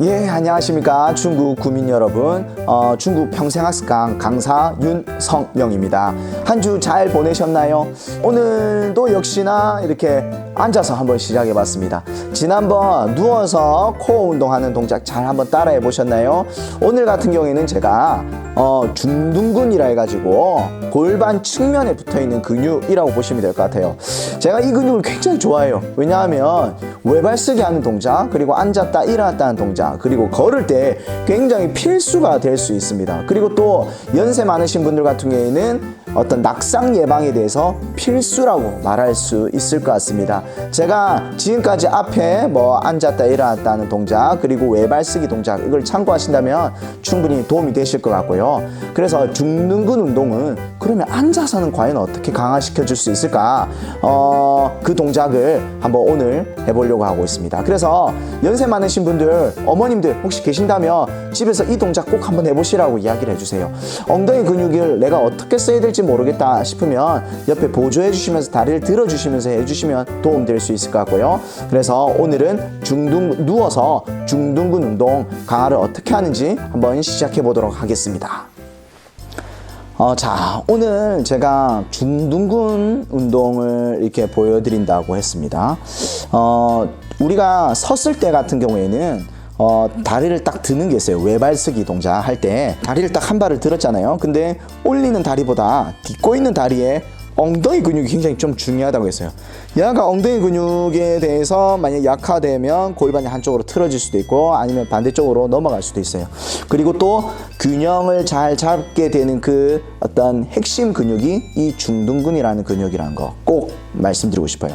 예, 안녕하십니까. 중국 구민 여러분. 어, 중국 평생학습강 강사 윤성명입니다. 한 주 잘 보내셨나요? 오늘도 역시나 이렇게 앉아서 한번 시작해 봤습니다. 지난번 누워서 코어 운동하는 동작 잘 한번 따라해 보셨나요? 오늘 같은 경우에는 제가 어, 중둔근이라 해가지고 골반 측면에 붙어 있는 근육이라고 보시면 될 것 같아요. 제가 이 근육을 굉장히 좋아해요. 왜냐하면 외발쓰기 하는 동작, 그리고 앉았다 일어났다 하는 동작, 그리고 걸을 때 굉장히 필수가 될 수 있습니다. 그리고 또 연세 많으신 분들 같은 경우에는 어떤 낙상 예방에 대해서 필수라고 말할 수 있을 것 같습니다. 제가 지금까지 앞에 뭐 앉았다 일어났다 하는 동작, 그리고 외발쓰기 동작, 이걸 참고하신다면 충분히 도움이 되실 것 같고요. 그래서 중둔근 운동은 그러면 앉아서는 과연 어떻게 강화시켜 줄 수 있을까? 어, 그 동작을 한번 오늘 해보려고 하고 있습니다. 그래서 연세 많으신 분들, 어머님들 혹시 계신다면 집에서 이 동작 꼭 한번 해보시라고 이야기를 해주세요. 엉덩이 근육을 내가 어떻게 써야 될지 모르겠다 싶으면 옆에 보조해 주시면서 다리를 들어 주시면서 해주시면 도움 될 수 있을 것 같고요. 그래서 오늘은 중둔 누워서 중둔근 운동 강화를 어떻게 하는지 한번 시작해 보도록 하겠습니다. 어, 자, 오늘 제가 중둔근 운동을 이렇게 보여드린다고 했습니다. 어, 우리가 섰을 때 같은 경우에는 어, 다리를 딱 드는 게 있어요. 외발쓰기 동작 할 때 다리를 딱 한 발을 들었잖아요. 근데 올리는 다리보다 딛고 있는 다리에 엉덩이 근육이 굉장히 좀 중요하다고 했어요. 얘가 엉덩이 근육에 대해서 만약 약화되면 골반이 한쪽으로 틀어질 수도 있고 아니면 반대쪽으로 넘어갈 수도 있어요. 그리고 또 균형을 잘 잡게 되는 그 어떤 핵심 근육이 이 중둔근이라는 근육이라는 거 꼭 말씀드리고 싶어요.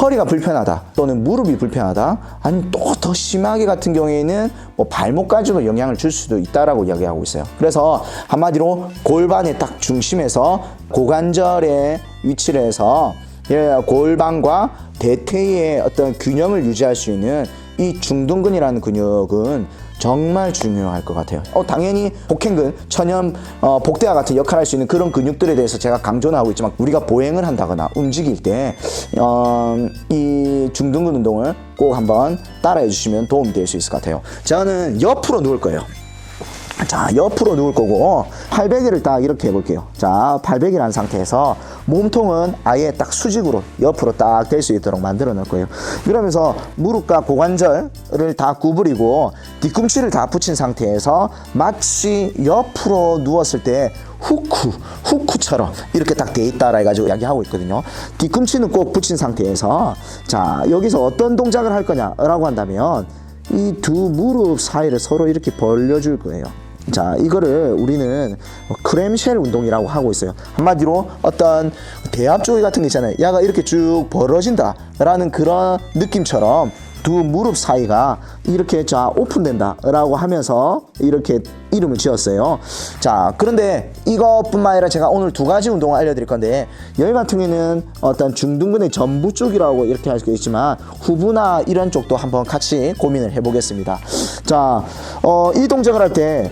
허리가 불편하다 또는 무릎이 불편하다 아니면 또 더 심하게 같은 경우에는 뭐 발목까지도 영향을 줄 수도 있다라고 이야기하고 있어요. 그래서 한마디로 골반의 딱 중심에서 고관절의 위치를 해서 예, 골반과 대퇴의 어떤 균형을 유지할 수 있는 이 중둔근이라는 근육은 정말 중요할 것 같아요. 어, 당연히 복행근, 천연 어, 복대와 같은 역할을 할 수 있는 그런 근육들에 대해서 제가 강조는 하고 있지만 우리가 보행을 한다거나 움직일 때, 어, 이 중둔근 운동을 꼭 한번 따라해 주시면 도움이 될 수 있을 것 같아요. 저는 옆으로 누울 거예요. 자, 옆으로 누울 거고, 팔베개를 딱 이렇게 해볼게요. 자, 팔베개를 한 상태에서 몸통은 아예 딱 수직으로 옆으로 딱 될 수 있도록 만들어 놓을 거예요. 그러면서 무릎과 고관절을 다 구부리고 뒤꿈치를 다 붙인 상태에서 마치 옆으로 누웠을 때 후쿠, 후쿠처럼 이렇게 딱 돼 있다라 해가지고 이야기하고 있거든요. 뒤꿈치는 꼭 붙인 상태에서 자, 여기서 어떤 동작을 할 거냐라고 한다면 이 두 무릎 사이를 서로 이렇게 벌려줄 거예요. 자, 이거를 우리는 크렘쉘 운동이라고 하고 있어요. 한마디로 어떤 대합 조기 같은 게 있잖아요. 야가 이렇게 쭉 벌어진다라는 그런 느낌처럼 두 무릎 사이가 이렇게 자 오픈된다라고 하면서 이렇게 이름을 지었어요. 자 그런데 이것뿐만 아니라 제가 오늘 두 가지 운동을 알려드릴 건데 여기 같은 경우에는 어떤 중둔근의 전부 쪽이라고 이렇게 할 수 있지만 후부나 이런 쪽도 한번 같이 고민을 해보겠습니다. 자이 동작을 할 때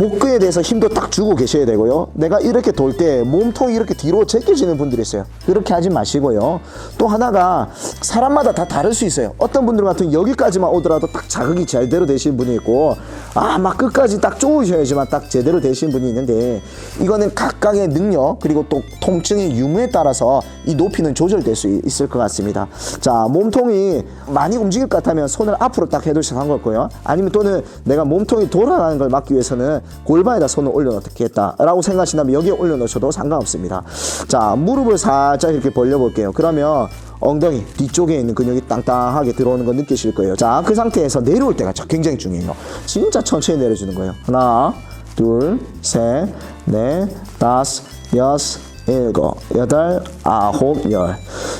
복근에 대해서 힘도 딱 주고 계셔야 되고요. 내가 이렇게 돌 때 몸통이 이렇게 뒤로 제껴지는 분들이 있어요. 그렇게 하지 마시고요. 또 하나가 사람마다 다 다를 수 있어요. 어떤 분들 같은 여기까지만 오더라도 딱 자극이 제대로 되시는 분이 있고 아 막 끝까지 딱 쪼으셔야지만 딱 제대로 되시는 분이 있는데 이거는 각각의 능력 그리고 또 통증의 유무에 따라서 이 높이는 조절될 수 있을 것 같습니다. 자 몸통이 많이 움직일 것 같다면 손을 앞으로 딱 해도 상관없고요. 아니면 또는 내가 몸통이 돌아가는 걸 막기 위해서는 골반에다 손을 올려놓겠다라고 생각하신다면 여기에 올려놓으셔도 상관없습니다. 자 무릎을 살짝 이렇게 벌려볼게요. 그러면 엉덩이 뒤쪽에 있는 근육이 땅땅하게 들어오는 거 느끼실 거예요. 자, 그 상태에서 내려올 때가 굉장히 중요해요. 진짜 천천히 내려주는 거예요. 하나, 둘, 셋, 넷, 다섯, 여섯, 일곱, 여덟, 아홉, 열.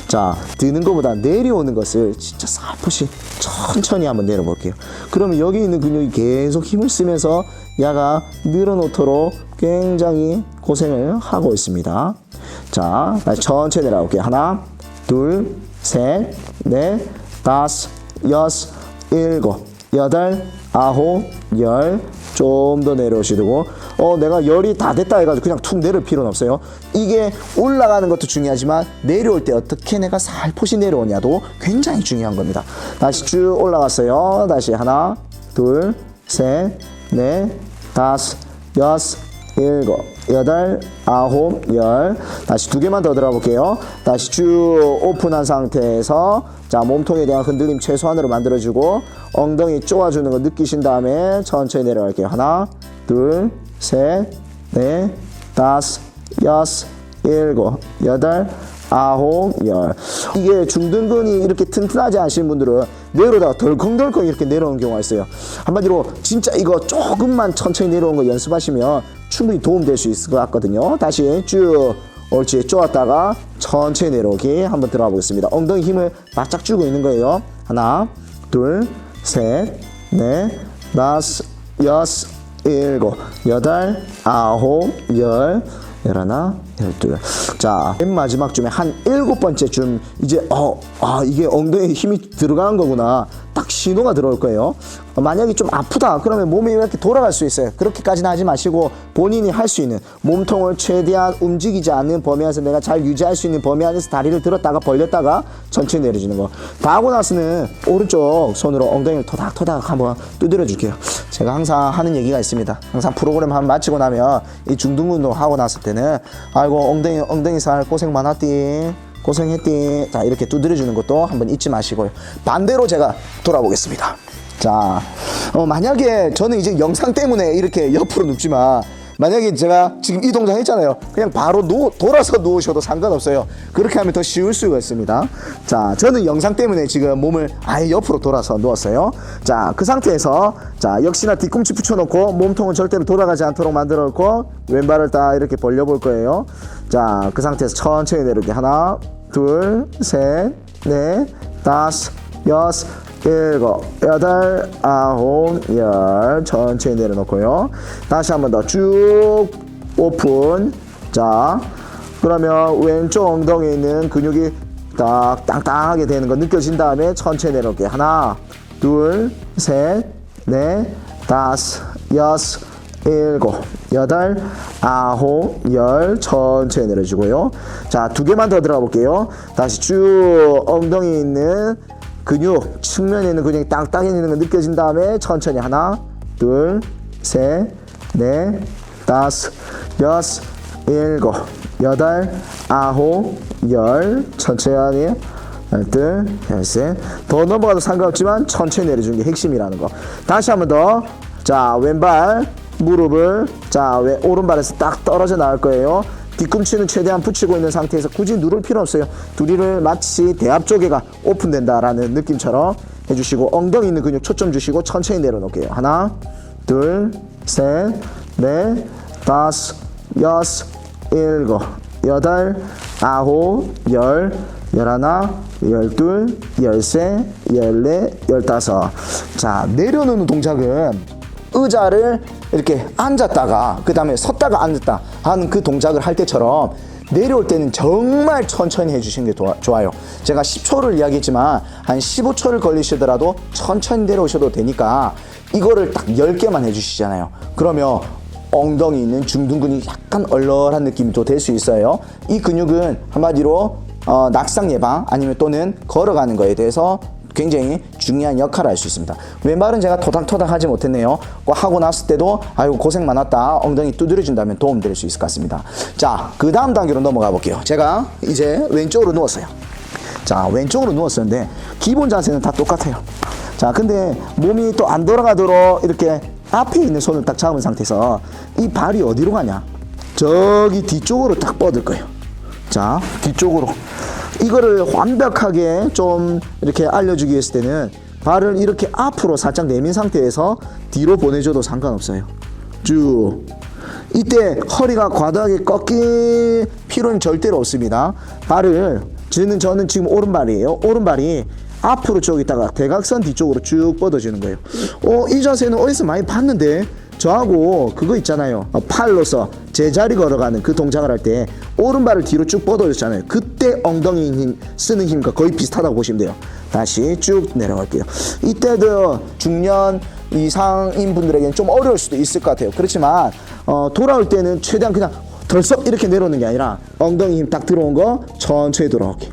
자, 드는 것보다 내려오는 것을 진짜 살포시 천천히 한번 내려볼게요. 그러면 여기 있는 근육이 계속 힘을 쓰면서 야가 늘어놓도록 굉장히 고생을 하고 있습니다. 자, 천천히 내려올게요. 하나, 둘, 셋, 넷, 다섯, 여섯, 일곱, 여덟, 아홉, 열. 좀 더 내려오시고, 어, 내가 열이 다 됐다 해가지고 그냥 툭 내릴 필요는 없어요. 이게 올라가는 것도 중요하지만 내려올 때 어떻게 내가 살포시 내려오냐도 굉장히 중요한 겁니다. 다시 쭉 올라갔어요. 다시 하나, 둘, 셋, 넷, 다섯, 여섯, 일곱, 여덟, 아홉, 열. 다시 두 개만 더 들어 볼게요. 다시 쭉 오픈한 상태에서 자 몸통에 대한 흔들림 최소한으로 만들어주고 엉덩이 쪼아주는 거 느끼신 다음에 천천히 내려갈게요. 하나, 둘, 셋, 넷, 다섯, 여섯, 일곱, 여덟, 아홉, 열. 이게 중등근이 이렇게 튼튼하지 않으신 분들은 내려다가 덜컹덜컹 이렇게 내려오는 경우가 있어요. 한마디로 진짜 이거 조금만 천천히 내려오는 거 연습하시면 충분히 도움될 수 있을 것 같거든요. 다시 쭉 옳지 쪼았다가 천천히 내려오기 한번 들어가 보겠습니다. 엉덩이 힘을 바짝 주고 있는 거예요. 하나, 둘, 셋, 넷, 다섯, 여섯, 일곱, 여덟, 아홉, 열, 열하나, 열둘. 자, 맨 마지막 쯤에 한 일곱 번째 쯤 이제 어, 아 이게 엉덩이에 힘이 들어가는 거구나. 딱 신호가 들어올 거예요. 어, 만약에 좀 아프다 그러면 몸이 이렇게 돌아갈 수 있어요. 그렇게까지는 하지 마시고 본인이 할 수 있는 몸통을 최대한 움직이지 않는 범위 안에서 내가 잘 유지할 수 있는 범위 안에서 다리를 들었다가 벌렸다가 천천히 내려주는 거. 다 하고 나서는 오른쪽 손으로 엉덩이를 토닥토닥 한번 두드려 줄게요. 제가 항상 하는 얘기가 있습니다. 항상 프로그램 한번 마치고 나면 이 중등 운동 하고 났을 때는 아이고 엉덩이 엉덩이 살 고생 많았디. 고생했디. 자, 이렇게 두드려 주는 것도 한번 잊지 마시고요. 반대로 제가 돌아보겠습니다. 자, 어, 만약에 저는 이제 영상 때문에 이렇게 옆으로 눕지만, 만약에 제가 지금 이 동작 했잖아요. 그냥 바로 누, 돌아서 누우셔도 상관없어요. 그렇게 하면 더 쉬울 수가 있습니다. 자, 저는 영상 때문에 지금 몸을 아예 옆으로 돌아서 누웠어요. 자, 그 상태에서, 자, 역시나 뒤꿈치 붙여놓고 몸통은 절대로 돌아가지 않도록 만들어 놓고 왼발을 딱 이렇게 벌려 볼 거예요. 자, 그 상태에서 천천히 내려오게. 하나, 둘, 셋, 넷, 다섯, 여섯, 일곱, 여덟, 아홉, 열. 천천히 내려놓고요. 다시 한 번 더 쭉 오픈. 자, 그러면 왼쪽 엉덩이에 있는 근육이 딱 땅땅하게 되는 거 느껴진 다음에 천천히 내려올게요. 하나, 둘, 셋, 넷, 다섯, 여섯, 일곱, 여덟, 아홉, 열 천천히 내려주고요. 자, 두 개만 더 들어가 볼게요. 다시 쭉 엉덩이 있는 근육, 측면에 있는 근육이 땅땅해 있는 거 느껴진 다음에 천천히 하나, 둘, 셋, 넷, 다섯, 여섯, 일곱, 여덟, 아홉, 열 천천히 열둘, 열셋. 더 넘어가도 상관없지만 천천히 내려주는 게 핵심이라는 거. 다시 한 번 더. 자, 왼발 무릎을 자, 왼 오른발에서 딱 떨어져 나올 거예요. 뒤꿈치는 최대한 붙이고 있는 상태에서 굳이 누를 필요 없어요. 두리를 마치 대합 조개가 오픈된다라는 느낌처럼 해주시고 엉덩이 있는 근육 초점 주시고 천천히 내려놓을게요. 하나, 둘, 셋, 넷, 다섯, 여섯, 일곱, 여덟, 아홉, 열, 열하나, 열둘, 열세, 열네, 열다섯. 자, 내려놓는 동작은 의자를 이렇게 앉았다가 그 다음에 섰다가 앉았다 하는 그 동작을 할 때처럼 내려올 때는 정말 천천히 해주시는 게 좋아요. 제가 10초를 이야기했지만 한 15초를 걸리시더라도 천천히 내려오셔도 되니까 이거를 딱 10개만 해주시잖아요. 그러면 엉덩이 있는 중둔근이 약간 얼얼한 느낌이 또 될 수 있어요. 이 근육은 한마디로 어, 낙상 예방 아니면 또는 걸어가는 거에 대해서 굉장히 중요한 역할을 할 수 있습니다. 왼발은 제가 토닥토닥 하지 못했네요. 꼭 하고 났을 때도 아이고 고생 많았다 엉덩이 두드려준다면 도움될 수 있을 것 같습니다. 자, 그 다음 단계로 넘어가 볼게요. 제가 이제 왼쪽으로 누웠어요. 자, 왼쪽으로 누웠었는데 기본 자세는 다 똑같아요. 자, 근데 몸이 또 안 돌아가도록 이렇게 앞에 있는 손을 딱 잡은 상태에서 이 발이 어디로 가냐? 저기 뒤쪽으로 딱 뻗을 거예요. 자, 뒤쪽으로. 이거를 완벽하게 좀 이렇게 알려주기 위해서 때는 발을 이렇게 앞으로 살짝 내민 상태에서 뒤로 보내줘도 상관없어요. 쭉. 이때 허리가 과도하게 꺾일 필요는 절대로 없습니다. 발을 저는 저는 지금 오른발이에요. 오른발이 앞으로 쭉 있다가 대각선 뒤쪽으로 쭉 뻗어지는 거예요. 어, 이 자세는 어디서 많이 봤는데 저하고 그거 있잖아요. 어, 팔로서 제자리 걸어가는 그 동작을 할 때 오른발을 뒤로 쭉 뻗어줬잖아요. 그때 엉덩이 힘 쓰는 힘과 거의 비슷하다고 보시면 돼요. 다시 쭉 내려갈게요. 이때도 중년 이상인 분들에게는 좀 어려울 수도 있을 것 같아요. 그렇지만 어, 돌아올 때는 최대한 그냥 덜썩 이렇게 내려오는 게 아니라 엉덩이 힘 딱 들어온 거 천천히 돌아오게.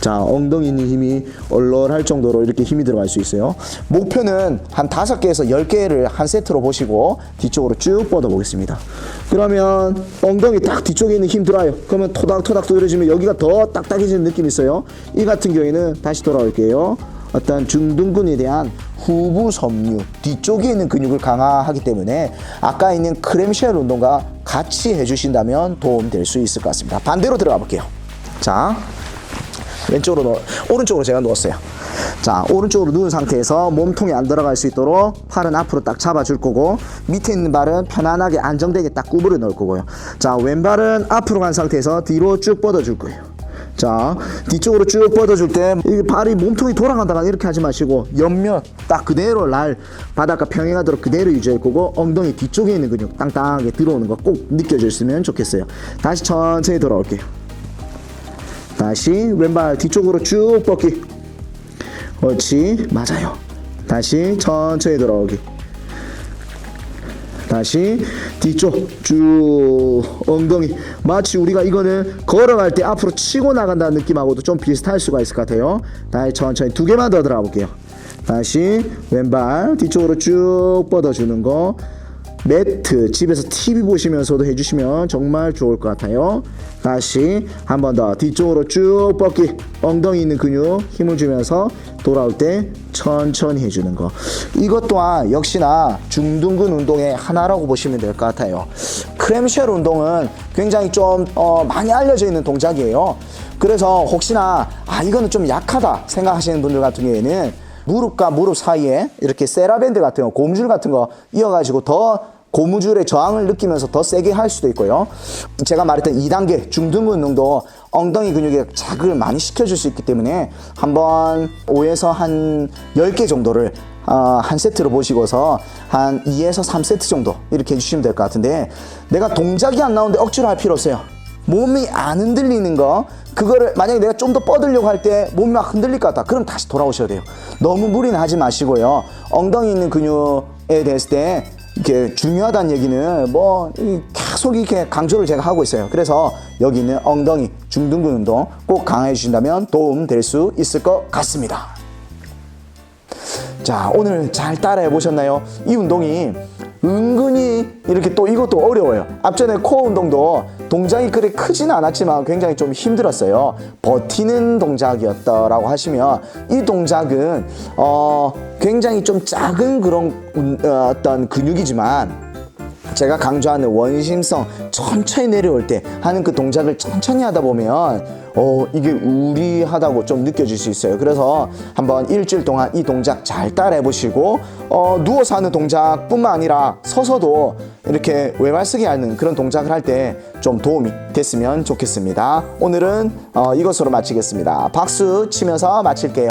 자, 엉덩이 있는 힘이 얼얼할 정도로 이렇게 힘이 들어갈 수 있어요. 목표는 한 다섯 개에서 열 개를 한 세트로 보시고 뒤쪽으로 쭉 뻗어 보겠습니다. 그러면 엉덩이 딱 뒤쪽에 있는 힘 들어요. 그러면 토닥토닥 두드려지면 여기가 더 딱딱해지는 느낌이 있어요. 이 같은 경우에는 다시 돌아올게요. 어떤 중둔근에 대한 후부 섬유 뒤쪽에 있는 근육을 강화하기 때문에 아까 있는 크램쉘 운동과 같이 해주신다면 도움 될 수 있을 것 같습니다. 반대로 들어가 볼게요. 자, 왼쪽으로 넣, 오른쪽으로 제가 누웠어요. 자, 오른쪽으로 누운 상태에서 몸통이 안 들어갈 수 있도록 팔은 앞으로 딱 잡아줄 거고 밑에 있는 발은 편안하게 안정되게 딱 구부려 넣을 거고요. 자, 왼발은 앞으로 간 상태에서 뒤로 쭉 뻗어줄 거예요. 자, 뒤쪽으로 쭉 뻗어줄 때, 이 발이 몸통이 돌아간다가 이렇게 하지 마시고, 옆면 딱 그대로 날 바닥과 평행하도록 그대로 유지할 거고, 엉덩이 뒤쪽에 있는 근육 땅땅하게 들어오는 거 꼭 느껴졌으면 좋겠어요. 다시 천천히 돌아올게요. 다시 왼발 뒤쪽으로 쭉 뻗기. 그렇지, 맞아요. 다시 천천히 돌아오기. 다시 뒤쪽 쭉 엉덩이 마치 우리가 이거는 걸어갈 때 앞으로 치고 나간다는 느낌하고도 좀 비슷할 수가 있을 것 같아요 다시 천천히 두 개만 더 들어가 볼게요 다시 왼발 뒤쪽으로 쭉 뻗어주는 거 매트 집에서 TV 보시면서도 해주시면 정말 좋을 것 같아요. 다시 한 번 더 뒤쪽으로 쭉 뻗기. 엉덩이 있는 근육 힘을 주면서 돌아올 때 천천히 해주는 거. 이것 또한 역시나 중둔근 운동의 하나라고 보시면 될 것 같아요. 크램쉘 운동은 굉장히 좀 어, 많이 알려져 있는 동작이에요. 그래서 혹시나 아 이거는 좀 약하다 생각하시는 분들 같은 경우에는 무릎과 무릎 사이에 이렇게 세라밴드 같은 거 고무줄 같은 거 이어가지고 더 고무줄의 저항을 느끼면서 더 세게 할 수도 있고요. 제가 말했던 2단계 중등근 운동도 엉덩이 근육에 자극을 많이 시켜줄 수 있기 때문에 한번 5에서 한 10개 정도를 어, 한 세트로 보시고서 한 2에서 3세트 정도 이렇게 해주시면 될 것 같은데 내가 동작이 안 나오는데 억지로 할 필요 없어요. 몸이 안 흔들리는 거 그거를 만약에 내가 좀 더 뻗으려고 할 때 몸이 막 흔들릴 것 같다. 그럼 다시 돌아오셔야 돼요. 너무 무리는 하지 마시고요. 엉덩이 있는 근육에 대했을 때 이렇게 중요하다는 얘기는 뭐 이- 계속 이렇게 강조를 제가 하고 있어요. 그래서 여기 있는 엉덩이 중둔근 운동 꼭 강화해 주신다면 도움 될 수 있을 것 같습니다. 자, 오늘 잘 따라해 보셨나요? 이 운동이 은근히 이렇게 또 이것도 어려워요. 앞전에 코어 운동도 동작이 그리 크지는 않았지만 굉장히 좀 힘들었어요. 버티는 동작이었다라고 하시면 이 동작은 어 굉장히 좀 작은 그런 운- 어, 어떤 근육이지만 제가 강조하는 원심성 천천히 내려올 때 하는 그 동작을 천천히 하다 보면 어 이게 우리하다고 좀 느껴질 수 있어요. 그래서 한번 일주일 동안 이 동작 잘 따라해 보시고 어 누워서 하는 동작뿐만 아니라 서서도 이렇게 외발쓰기 하는 그런 동작을 할 때 좀 도움이 됐으면 좋겠습니다. 오늘은 어 이것으로 마치겠습니다. 박수 치면서 마칠게요.